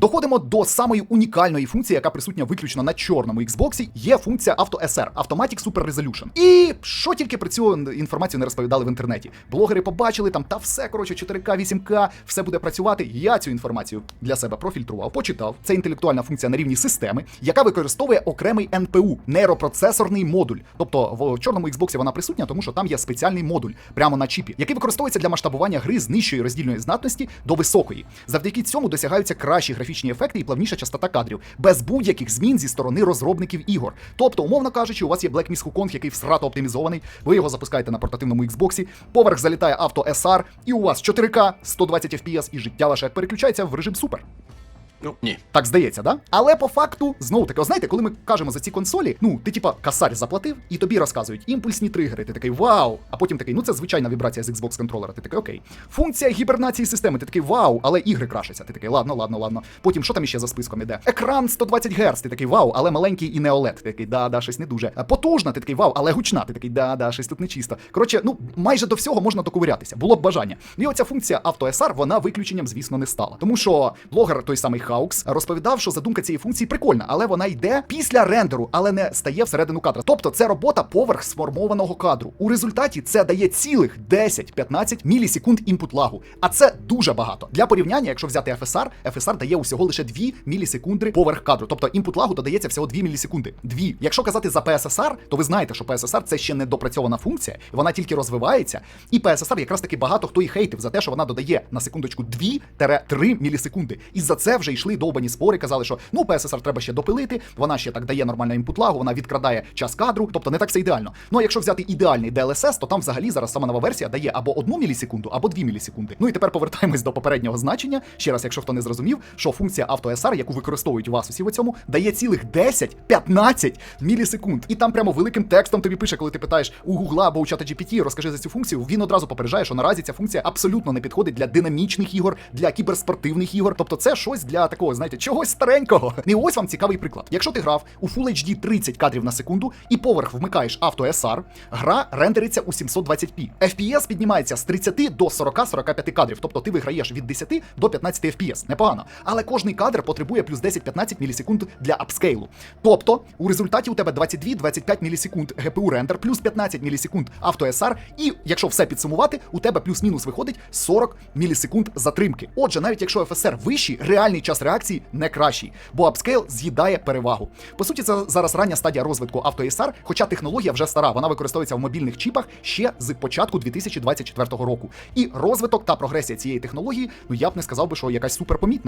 Доходимо до самої унікальної функції, яка присутня виключно на чорному Xbox, є функція Auto SR Automatic Super Resolution. І що тільки про цю інформацію не розповідали в інтернеті. Блогери побачили там, та все коротше, 4К, 8К, все буде працювати. Я цю інформацію для себе профільтрував, почитав. Це інтелектуальна функція на рівні системи, яка використовує окремий НПУ нейропроцесорний модуль. Тобто в чорному Xbox вона присутня, тому що там є спеціальний модуль прямо на чіпі, який використовується для масштабування гри з нижчої роздільної здатності до високої. Завдяки цьому досягаються кращі графічні ефекти і плавніша частота кадрів, без будь-яких змін зі сторони розробників ігор. Тобто, умовно кажучи, у вас є Black Myth Wukong, який всрато оптимізований, ви його запускаєте на портативному Xbox, поверх залітає авто SR, і у вас 4К, 120 FPS, і життя ваше переключається в режим супер. Ну, ні. Так здається, да? Але по факту, знову таки, о, знаєте, коли ми кажемо за ці консолі, ну ти типа касарь заплатив, і тобі розказують імпульсні тригери. Ти такий вау. А потім такий, ну це звичайна вібрація з Xbox контролера. Ти такий окей. Функція гібернації системи. Ти такий вау, але ігри крашаться. Ти такий, ладно, ладно, ладно. Потім що там іще за списком іде? Екран 120 Гц. Ти такий вау, але маленький і не OLED. Ти такий, да, да, щось не дуже. А Потужна, ти такий вау, але гучна. Ти такий, да, да, щось тут нечисто. Коротше, ну майже до всього можна доковирятися. Було б бажання. І оця функція Auto SR, вона виключенням, звісно, не стала. Тому що блогер, той самий Хаукс, розповідав, що задумка цієї функції прикольна, але вона йде після рендеру, але не стає всередину кадра. Тобто це робота поверх сформованого кадру. У результаті це дає цілих 10-15 мілісекунд інпут лагу. А це дуже багато. Для порівняння, якщо взяти FSR, FSR дає усього лише 2 мілісекунди поверх кадру. Тобто інпут лагу додається всього 2 мілісекунди. Дві. Якщо казати за PSSR, то ви знаєте, що PSSR це ще не допрацьована функція, вона тільки розвивається. І PSSR якраз таки багато хто і хейтив за те, що вона додає на секундочку 2-3 мілісекунди. І за це вже йшли довбані спори, казали, що ну PSSR треба ще допилити, вона ще так дає нормальну інпут лагу, вона відкрадає час кадру, тобто не так все ідеально. Ну а якщо взяти ідеальний DLSS, то там взагалі зараз сама нова версія дає або 1 мілісекунду, або 2 мілісекунди. Ну і тепер повертаємось до попереднього значення. Ще раз, якщо хто не зрозумів, що функція AutoSR, яку використовують у вас усі в цьому, дає цілих 10-15 мілісекунд. І там прямо великим текстом тобі пише, коли ти питаєш у Гугла або у чата GPT, розкажи за цю функцію. Він одразу попереджає, що наразі ця функція абсолютно не підходить для динамічних ігор, для кіберспортивних ігор. Тобто це щось для такого, знаєте, чогось старенького. І ось вам цікавий приклад. Якщо ти грав у Full HD 30 кадрів на секунду і поверх вмикаєш авто SR, гра рендериться у 720p. FPS піднімається з 30 до 40-45 кадрів. Тобто ти виграєш від 10 до 15 FPS. Непогано. Але кожний кадр потребує плюс 10-15 мілісекунд для апскейлу. Тобто, у результаті у тебе 22-25 мілісекунд GPU рендер, плюс 15 мілісекунд авто SR, і якщо все підсумувати, у тебе плюс-мінус виходить 40 мілісекунд затримки. Отже, навіть якщо FSR вищий, реальний час реакції не кращий, бо апскейл з'їдає перевагу. По суті, це зараз рання стадія розвитку авто SR, хоча технологія вже стара, вона використовується в мобільних чіпах ще з початку 2024 року. І розвиток та прогресія цієї технології, ну я б не сказав би, що якась суперпомітна.